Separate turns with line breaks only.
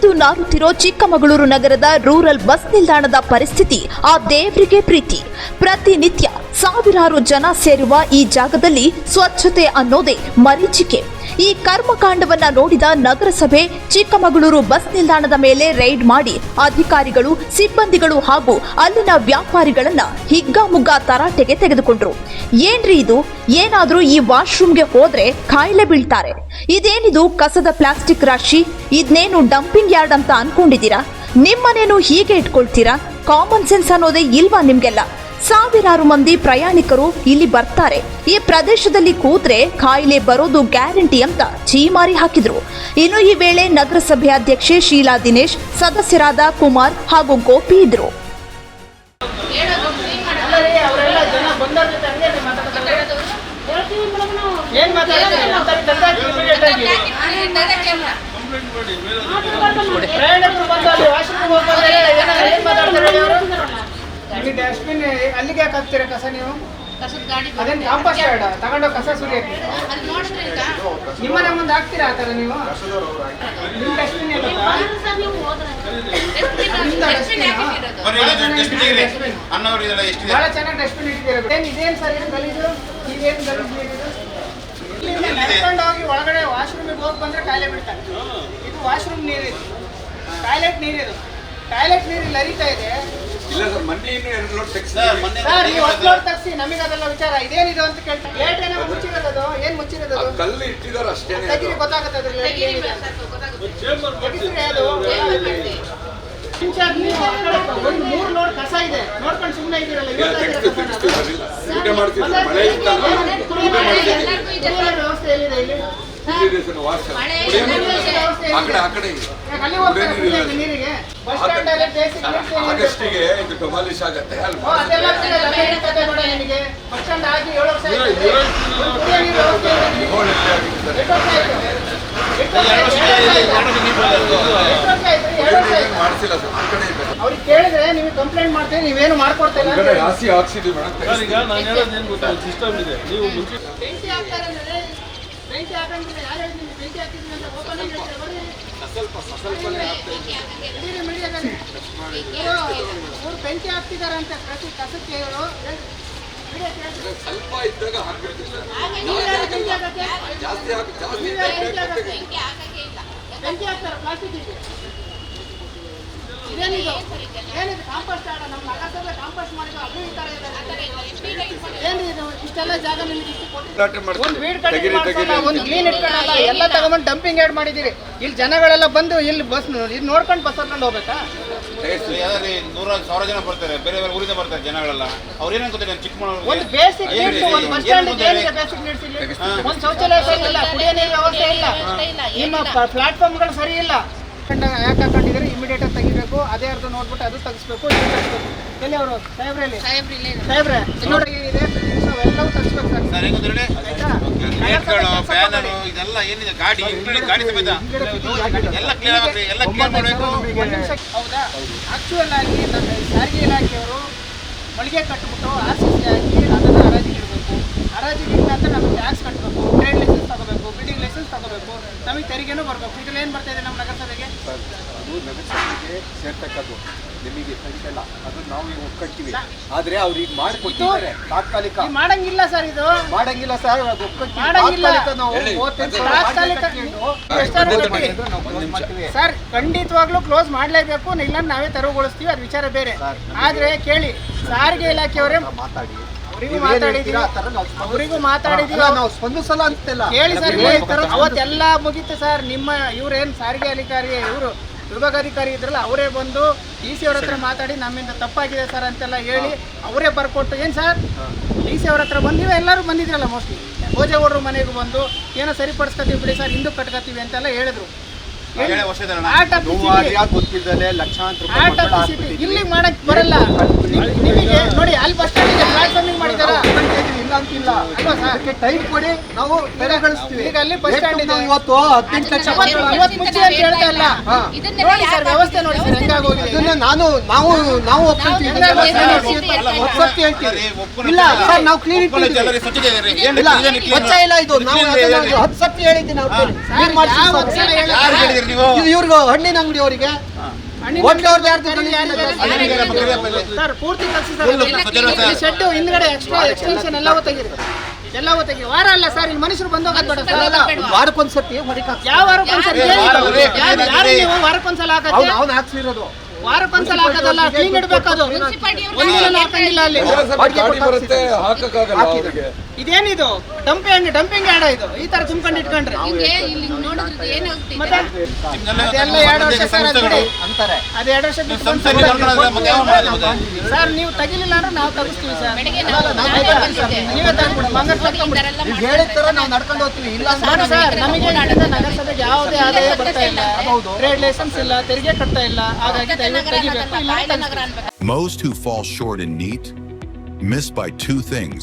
ಕುಡಿದು ನಾರುತ್ತಿರೋ ಚಿಕ್ಕಮಗಳೂರು ನಗರದ rural bus ನಿಲ್ದಾಣದ ಪರಿಸ್ಥಿತಿ ಆ ದೇವರಿಗೆ ಪ್ರೀತಿ. ಪ್ರತಿನಿತ್ಯ ಸಾವಿರಾರು ಜನ ಸೇರುವ ಈ ಜಾಗದಲ್ಲಿ ಸ್ವಚ್ಛತೆ ಅನ್ನೋದೇ ಮರೀಚಿಕೆ. ಈ ಕರ್ಮಕಾಂಡವನ್ನ ನೋಡಿದ ನಗರಸಭೆ ಚಿಕ್ಕಮಗಳೂರು ಬಸ್ ನಿಲ್ದಾಣದ ಮೇಲೆ ರೈಡ್ ಮಾಡಿ ಅಧಿಕಾರಿಗಳು, ಸಿಬ್ಬಂದಿಗಳು ಹಾಗೂ ಅಲ್ಲಿನ ವ್ಯಾಪಾರಿಗಳನ್ನ ಹಿಗ್ಗಾಮುಗ್ಗಾ ತರಾಟೆಗೆ ತೆಗೆದುಕೊಂಡ್ರು. ಏನ್ರಿ ಇದು? ಏನಾದ್ರೂ ಈ ವಾಶ್ರೂಮ್ಗೆ ಹೋದ್ರೆ ಕಾಯಿಲೆ ಬೀಳ್ತಾರೆ. ಇದೇನಿದು ಕಸದ ಪ್ಲಾಸ್ಟಿಕ್ ರಾಶಿ? ಇದ್ನೇನು ಡಂಪಿಂಗ್ ಯಾರ್ಡ್ ಅಂತ ಅನ್ಕೊಂಡಿದ್ದೀರಾ? ನಿಮ್ಮನೇನು ಹೀಗೆ ಇಟ್ಕೊಳ್ತೀರಾ? ಕಾಮನ್ ಸೆನ್ಸ್ ಅನ್ನೋದೇ ಇಲ್ವಾ ನಿಮ್ಗೆಲ್ಲ? ಸಾವಿರಾರು ಮಂದಿ ಪ್ರಯಾಣಿಕರು ಇಲ್ಲಿ ಬರ್ತಾರೆ. ಈ ಪ್ರದೇಶದಲ್ಲಿ ಕೂತ್ರೆ ಕಾಯಿಲೆ ಬರೋದು ಗ್ಯಾರಂಟಿ ಅಂತ ಚೀಮಾರಿ ಹಾಕಿದ್ರು. ಇನ್ನು ಈ ವೇಳೆ ನಗರಸಭೆ ಅಧ್ಯಕ್ಷೆ ಶೀಲಾ ದಿನೇಶ್ ಸದಸ್ಯರಾದ ಕುಮಾರ್ ಹಾಗೂ ಗೋಪಿ ಇದ್ರು.
ಏನ್ ಅಲ್ಲಿ ಏನ್ ಅಲ್ಲಿ ಡಸ್ಟ್ಬಿನ್ ಅಲ್ಲಿಗೆ ಯಾಕೆ ಹಾಕ್ತೀರಾ ಕಸ ನೀವು? ಅದೇನ್ ಕಾಂಪೋಸ್ಟ್ ಬೇಡ ತಗೊಂಡೋಗಿ ಕಸ ಸುರಿಯಕ್ಕೆ? ನಿಮ್ಮನೆ ಮುಂದೆ ಹಾಕ್ತೀರಾ ಆ ಥರ ನೀವು? ನಿಮ್ಮ ಡಸ್ಟ್ಬಿನ್ ಬಹಳ ಚೆನ್ನಾಗಿ ಡಸ್ಟ್ಬಿನ್ ಇಟ್ಟಿದ್ದೀರಾ ಏನು ಇದೇನ್ ಸರ್ ಇದು ಗಲೀಜು? ಇದೇನ್ ಗಲೀಜು ನೀರಿದು ನಡ್ಕೊಂಡು ಹೋಗಿ ಒಳಗಡೆ ವಾಶ್ರೂಮಿಗೆ ಹೋಗಿ ಬಂದ್ರೆ ಕಾಯಿಲೆ ಬಿಡ್ತಾರೆ ಇದು ವಾಶ್ರೂಮ್ ನೀರಿದು. ಟಾಯ್ಲೆಟ್ ನೀರಿದು. ಟಾಯ್ಲೆಟ್ ನೀರು ಇಲ್ಲಿ ಹರಿತಾ ಇದೆ.
ಇಲ್ಲ ಸರ್ ಮೊನ್ನೆ ಇನ್ನೂ ಎರಡು ಲೋಡ್ ತೆಗ್ಸಿ
ಸರ್ ಮೊನ್ನೆ
ಸರ್ ನೀವು ಅಪ್ಲೋಡ್ ತಗ್ಸಿ ನಮಗೆ ಅದೆಲ್ಲ ವಿಚಾರ. ಇದೇನಿದು ಅಂತ ಕೇಳ್ತಾರೆ ಲೇಟ್ ಏನೋ ಮುಚ್ಚಿರೋದು ಏನು ಮುಚ್ಚಿರೋದು
ಆ ಕಲ್ಲು ಇಟ್ಟಿದಾರೆ ಅಷ್ಟೇನೆ ಅದು.
ತೆಗಿರಿ ಗೊತ್ತಾಗುತ್ತೆ ಅದ್ರಲ್ಲಿ ಏನಿದೆ ಅಂತ. ಅದು. ಇನ್ಚಾರ್ಜ್ ನೀವು ಆ ಕಡೆ ಒಂದು ಮೂರು ಲೋಡ್ ಕಸ ಇದೆ. ನೋಡ್ಕೊಂಡು ಸುಮ್ಮನೆ ಇದ್ದೀರಲ್ಲ
ಇಲ್ಲ,
ಹೇಳ್ತಾ
ತೆಗ್ಸ್ತೀವಿ,
ಇದ್ದೀರಾ
ತೆಗ್ಸ್ತೀವಿ ಸರ್, ಇಲ್ಲ. ಊಟ ಮಾಡ್ತಿದ್ರು ಮಳೆ ಇತ್ತಲ್ಲ? ಊಟ ಮಾಡ್ತಿದ್ರು
ವ್ಯವಸ್ಥೆ ಎಲ್ಲಿದೆ ಇಲ್ಲಿ?
ಇಲ್ಲಿದೆ ಸರ್ ವಾಶ್ ಕುಡಿಯೋ ನೀರು ಆ ಕಡೆ ಆ ಕಡೆ ಇದೆ. ಆಗಸ್ಟಿಗೆ ಆಗತ್ತೆ. ಮಾಡ್ಸಿಲ್ಲ ಸರ್. ಆ ಕಡೆ
ಅವ್ರಿಗೆ ಕೇಳಿದ್ರೆ ನೀವು ಕಂಪ್ಲೇಂಟ್ ಮಾಡ್ತೀನಿ. ನೀವೇನು ಮಾಡ್ಕೊಡ್ತಾ ಇಲ್ಲ
ಹಾಕ್ಸಿದ್ವಿ ಮೇಡಮ್.
ಸರ್ ಈಗ ನಾನು ಹೇಳೋದು ಏನು ಗೊತ್ತಾ ಸಿಸ್ಟಮ್ ಇದೆ. ನೀವು ಮುಂಚೆ
ಬೆಂಕಿ ಹಾಕಂಗಿಲ್ಲ ಯಾರು ಹೇಳಿದ್ರು ನೀವು ಬೆಂಕಿ ಹಾಕಿದ್ರಿ ಅಂತ ಓಪನ್ ಹೇಳ್ತಾರೆ. ನಡೀರಿ, ನಡೀರಿ, ನಡೀರಿ. ಇವರು ಹಾಕ್ತಿದ್ದಾರೆ ಅಂತ ಪ್ರತಿ ಕಸಕ್ಕೆ ಇವರು
ಸ್ವಲ್ಪ ಇದ್ದಾಗ ಹಾಕ್ಬೇಕು ಜಾಸ್ತಿ ಹಾಕಿ
ಬೆಂಕಿ ಹಾಕ್ತಾರೆ ಪ್ಲಾಸ್ಟಿಕ್ ಇದೇನಿದು ಏನಿದು? ಕಾಂಪೋಸ್ಟ್ ಆಡ ನಮ್ಮ ನಗರಸಭೆ ಕಾಂಪೋಸ್ಟ್ ಮಾಡಿದ್ರು ಅದು ಈ ತರ ಇದೆ. ಏನ್ರಿ ಇಷ್ಟೆಲ್ಲ ಜಾಗ ನಿಮಗೆ ಇಷ್ಟು ಕೊಟ್ಟು
ಗಲಾಟೆ ಮಾಡ್ತಾರೆ.
ಒಂದು ಕ್ಲೀನ್ ಇಟ್ಕೊಳ್ಳಲ್ಲ ಎಲ್ಲ ತಗೊಂಬಂದು ಡಂಪಿಂಗ್ ಯಾರ್ಡ್ ಮಾಡಿದಿರಿ ಇಲ್ಲಿ ಜನಗಳೆಲ್ಲ ಬಂದು ಇಲ್ಲಿ ಬಸ್ ಇದು ನೋಡ್ಕೊಂಡು ಬಸ್ ಹತ್ಕೊಂಡು ಹೋಗ್ಬೇಕಾ?
ನೂರ ಸಾವಿರ ಜನ ಬರ್ತಾರೆ. ಬೇರೆ ಬೇರೆ ಊರಿಂದ ಬರ್ತಾರೆ ಜನಗಳೆಲ್ಲ. ಅವ್ರು ಏನೇನು ಗೊತ್ತಿಲ್ಲ
ಒಂದು ಬೇಸಿಕ್ ನೀಡ್ಸ್ ಒಂದು ಬಸ್ ಸ್ಟ್ಯಾಂಡ್ ಏನಿದೆ ಬೇಸಿಕ್ ನೀಡ್ಸ್ ಇಲ್ಲಿ? ಒಂದು ಶೌಚಾಲಯ ಇಲ್ಲ ಕುಡಿಯೋ ನೀರು ವ್ಯವಸ್ಥೆ ಇಲ್ಲ. ನಿಮ್ಮ ಪ್ಲಾಟ್ಫಾರ್ಮ್ಗಳು ಸರಿ ಇಲ್ಲ. ಯಾಕೆ ಹಾಕೊಂಡಿದ್ರೆ ಇಮಿಡಿಯೇಟ್ ಆಗಿ ತೆಗಿಬೇಕು. ಅದೇ ಅರ್ಧ ನೋಡ್ಬಿಟ್ಟು ಅದು ತೆಗಿಸ್ಬೇಕು. ಎಲ್ಲಿ ಅವರು? ಸಾಹೇಬ್ರಲ್ಲಿ ಸಾಹೇಬ್ರೆ ನೋಡಿ ಇದೆ ಎಲ್ಲವೂ ಅವೆಲ್ಲವೂ ತೆಗಿಸ್ಬೇಕು ಸರ್.
ಸರ್
ಆಯ್ತಾ?
ಲೈಟ್ಗಳು ಫ್ಯಾನರು ಇದೆಲ್ಲ ಏನಿದೆ? ಗಾಡಿ including ಗಾಡಿ ಸಮೇತ. ಎಲ್ಲ ಕ್ಲಿಯರ್ ಆಗ್ಬೇಕು. ಎಲ್ಲ ಕ್ಲಿಯರ್ ಮಾಡಬೇಕು.
ಹೌದಾ. ಆಕ್ಚುಯಲ್ ಆಗಿ ನಮ್ಮ ಸಾರಿಗೆ ಇಲಾಖೆಯವರು ಮಳಿಗೆ ಕಟ್ಬಿಟ್ಟು ಆಸಕ್ತಿ ಸಿ ಸಿ ಹಾಕಿ ಅದನ್ನು ಹರಾಜಿಗೆ ಇಡಬೇಕು. ಹರಾಜಿಗೆ ಇಲ್ಲ ನಮಗೆ ಟ್ಯಾಕ್ಸ್ ಕಟ್ಟಬೇಕು ಟ್ರೇಡ್ ಲೈಸೆನ್ಸ್ ತಗೋಬೇಕು ಬಿಲ್ಡಿಂಗ್ ಲೈಸೆನ್ಸ್ ತಗೋಬೇಕು. ನಮಗೆ ತೆರಿಗೆನೂ ಬರಬೇಕು. ಇದ್ರಲ್ಲಿ ಏನು ಬರ್ತಾ ಇದೆ ನಮ್ಮ ನಗರಸಭೆಗೆ?
ಅದು ನಗರಸಭೆಗೆ ಸೇರ್ತಕ್ಕದ್ದು. ನಿಮಗೆ ಇಲ್ಲ ಅದು ನಾವು ಈಗ ಒಪ್ಕೊಳ್ತೀವಿ ಆದ್ರೆ ಅವ್ರು ಈಗ ಮಾಡಿಕೊಟ್ಟಿದ್ದಾರೆ. ತಾತ್ಕಾಲಿಕ.
ಈ ಮಾಡಂಗಿಲ್ಲ ಸರ್ ಇದು.
ಮಾಡಂಗಿಲ್ಲ ಸರ್. ಅದು
ಮಾಡಂಗಿಲ್ಲ.
ತಾತ್ಕಾಲಿಕ ನಾವು ಸಾವಿರ
ತಾತ್ಕಾಲಿಕ ಕಟ್ಟಿ.
ನಾವು
ಒಂದ್ ನಿಮಿಷ.
ಮಾಡ್ತೀವಿ.
ಸರ್ ಖಂಡಿತವಾಗ್ಲೂ ಕ್ಲೋಸ್ ಮಾಡ್ಲೇಬೇಕು. ಇಲ್ಲ ನಾವೇ ತೆರವುಗೊಳಿಸ್ತೀವಿ. ಅದು ವಿಚಾರ ಬೇರೆ. ಆದ್ರೆ ಕೇಳಿ ಸಾರಿಗೆ ಇಲಾಖೆಯವರೇ
ಮಾತಾಡಿ.
ಅವರಿಗೂ ಮಾತಾಡಿದೀವಿ. ಅವರಿಗೂ ಮಾತಾಡಿದೀವಿ
ನಾವು ಸ್ಪಂದಿಸಲ್ಲ ಅಂತಿಲ್ಲ.
ಹೇಳಿ ಸರ್ ಅವತ್ತೆಲ್ಲ ಮುಗೀತು ಸರ್. ನಿಮ್ಮ ಇವ್ರೇನು ಸಾರಿಗೆ ಅಧಿಕಾರಿ ಇವರು ವಿಭಾಗಾಧಿಕಾರಿ ಇದ್ರಲ್ಲ ಅವರೇ ಬಂದು ಡಿ ಸಿ ಅವ್ರ ಹತ್ರ ಮಾತಾಡಿ ನಮ್ಮಿಂದ ತಪ್ಪಾಗಿದೆ ಸರ್ ಅಂತೆಲ್ಲ ಹೇಳಿ ಅವರೇ ಬರ್ಕೊಟ್ಟು ಏನು ಸರ್? ಡಿ ಸಿ ಅವ್ರ ಹತ್ರ ಬಂದಿವೆ ಎಲ್ಲರೂ ಬಂದಿದ್ರಲ್ಲ ಮೋಸ್ಟ್ಲಿ ಭೋಜೇಗೌಡರು ಮನೆಗೂ ಬಂದು ಏನೋ ಸರಿಪಡಿಸ್ಕೊತೀವಿ ಬಿಡಿ ಸರ್ ಹಿಂದೂ ಕಟ್ಕೋತೀವಿ ಅಂತೆಲ್ಲ ಹೇಳಿದ್ರು. ಇಲ್ಲಿಗೆ ಮಾಡಕ್ ಬರಲ್ಲ. ನಿಮಗೆ ನೋಡಿ ಆಫ್
ನಮಗೆ ಟೈಮ್ ಕೊಡಿ ನಾವು ತೆರವುಗೊಳಿಸ್ತೀವಿ
ಈಗ ಅಲ್ಲಿ ಬಸ್ ಸ್ಟ್ಯಾಂಡ್ ಇದೆ.
ನಾವು ಇವತ್ತು ಹದಿನೆಂಟು ಲಕ್ಷ
ಇವತ್ತು ಇವತ್ತು ಅಂತ ಹೇಳ್ತಾ ಇಲ್ಲ. ನೋಡಿ ಸರ್ ವ್ಯವಸ್ಥೆ ನೋಡಿ ಸರ್ ಹೆಂಗಾಗೋಗಿದೆ
ಇದನ್ನ ನಾನು ನಾವು ನಾವು ಒಪ್ಕೊಂತೀವಿ ಹೇಳ್ತೀವಿ ಇಲ್ಲ. ಸರ್ ನಾವು ಕ್ಲೀನ್
ಇದೆ.
ಇಲ್ಲ ಇಲ್ಲ ನಾವು. ಹತ್ತು ಸತಿ ಹೇಳಿದ್ದೀನಿ ಅವ್ರಿಗೆ ಇವ್ರಿಗೆ ಹಣ್ಣಿನ ಅಂಗಡಿ ಅವರಿಗೆ.
ಸರ್ ಪೂರ್ತಿ ಶೆಡ್ ಹಿಂದ್ಗಡೆ ಎಕ್ಸ್ಟ್ರಾ ಎಕ್ಸ್ಟೆನ್ಷನ್ ಎಲ್ಲ ತೆಗೀರಿ ಎಲ್ಲವೂ ಹೊತ್ತಿಗೆ ವಾರ ಅಲ್ಲ ಸರ್ ಇಲ್ಲಿ ಮನುಷ್ಯರು ಬಂದು
ವಾರಕ್ಕೊಂದ್ಸತಿ
ಯಾವ ವಾರಕ್ಕೊಂದ್ಸರಿ
ವಾರ ಅಲ್ಲ,
ಯಾರು-
ಏ,
ಯಾರು
ಏ,
ನೀವು? ವಾರಕ್ಕೊಂದ್ಸಲ
ಅವ್ನು
ಹಾಕತ್ತೆ
ಅವ್ನು ಹಾಕ್ಸಿರೋದು.
ವಾರಕ್ಕೊಂದ್ಸಲ ಹಾಕೋದಲ್ಲ ಕ್ಲೀನ್ ಇಡ್ಬೇಕು ಅದು. ಒಂದಿನ ಹಾಕಂಗಿಲ್ಲ ಅಲ್ಲಿ.
ಬರುತ್ತೆ ಹಾಕಕ್ಕಾಗಲ್ಲ ಅವ್ರಿಗೆ.
ಇದೇನಿದು? ಡಂಪಿಂಗ್ ಡಂಪಿಂಗ್ ಆಡ ಇದು. ಈ ತರ ತುಂಬ್ಕೊಂಡು ಇಟ್ಕೊಂಡ್ರೆ.
ಹಿಂಗೆ ಇಲ್ಲಿ ನೋಡಿದ್ರೆ ಏನಾಗುತ್ತೆ
ಮತ್ತೆ ಅದೆಲ್ಲ ಎರಡು ವರ್ಷ ಸರ್ ಅದು ಬಿಡಿ.
ಅಂತಾರೆ.
ಅದು ಎರಡು ವರ್ಷ ಬಿಟ್ಟು? ಸರ್ ನೀವು ತೆಗಿಲಿಲ್ಲ ಅಂದ್ರೆ ನಾವು ತಗಿಸ್ತೀವಿ ಸರ್.
ನಾವು
ತಗೊಂಡ್ಬಿಡಿ
ಹೇಳಿದ ತರ ನಡ್ಕೊಂಡು ಹೋಗ್ತೀವಿ. ಇಲ್ಲ ಅಂದ್ರೆ
ಸರ್ ನಮಗೆ ನಗರಸಭೆಗೆ ಯಾವುದೇ ಆದಾಯ ಬರ್ತಾ ಇಲ್ಲ. ಟ್ರೇಡ್ ಲೈಸೆನ್ಸ್ ಇಲ್ಲ ತೆರಿಗೆ ಕಟ್ತಾ ಇಲ್ಲ. ಹಾಗಾಗಿ ದಯವಿಟ್ಟು ತೆಗಿಬೇಕು. ಇಲ್ಲ
Most who fall short in NEAT miss by two things.